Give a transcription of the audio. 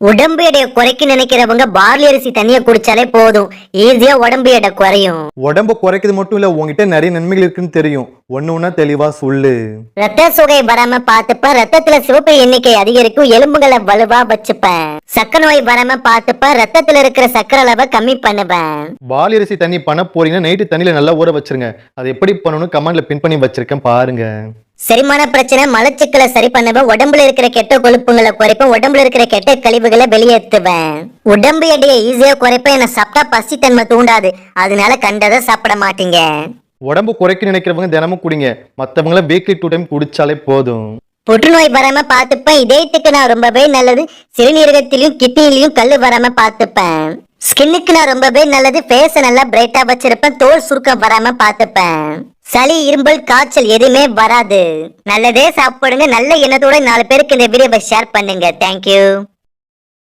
உடம்பு எடையை குறைக்க நினைக்கிறவங்க பார்லி அரிசி தண்ணியை குடிச்சாலே போதும். ஈஸியா உடம்பு எடை குறையும். உடம்பு குறைக்கிறது மட்டும் இல்ல உங்ககிட்ட நிறைய நன்மைகள் இருக்குன்னு தெரியும். ஒண்ணு ஒண்ணா தெளிவா சொல்லு. ரத்த சுகை வராம பாத்துப்பேன் ரத்தத்துல சிவப்பு எண்ணிக்கை அதிகரிக்கும் எலும்புகளை வலுவா வச்சுப்பேன். சக்கர நோய் வராம பாத்துப்பேன் ரத்தத்துல இருக்கிற சக்கரை அளவை கம்மி பண்ணுவேன். வாலி அரிசி தண்ணி பண்ண போறீங்கன்னா நைட்டு தண்ணியில நல்லா ஊற வச்சிருங்க. அதை எப்படி பண்ணணும் கமெண்ட்ல பின் பண்ணி வச்சிருக்கேன் பாருங்க. செரிமான பிரச்சனை மலச்சிக்கலை சரி பண்ணுவேன் உடம்புல இருக்கிற கெட்ட கொழுப்புங்களை குறைப்பேன் உடம்புல இருக்கிற கெட்ட கழிவுகளை வெளியேற்றுவேன். உடம்பு எடையை ஈஸியா குறைப்பேன் என்ன சாப்பிட்டா பசித்தன்மை தூண்டாது. அதனால கண்டதை சாப்பிட மாட்டீங்க. உடம்பு குறைக்க நினைக்கிறவங்க தினமும் குடிங்க. மத்தவங்கள வீக்லி டூ டைம் குடிச்சாலே போதும். புற்றுநோய் வராம பாத்துப்பேன் இதயத்துக்கு நான் ரொம்பவே நல்லது. சிறுநீரகத்திலயும் கிட்னிலையும் கல்லு வராம பாத்துப்பேன் ஸ்கின்னுக்கு நான் ரொம்பவே நல்லது ஃபேஸ நல்லா பிரைட்டா வச்சிருப்பேன் தோல் சுருக்கம் வராம பாத்துப்பேன் சளி இரும்பல் காய்ச்சல் எதுவுமே வராது. நல்லதே சாப்பிடுங்க நல்ல எண்ணத்தோட நாலு பேருக்கு இந்த வீடியோவை ஷேர் பண்ணுங்க. தேங்க்யூ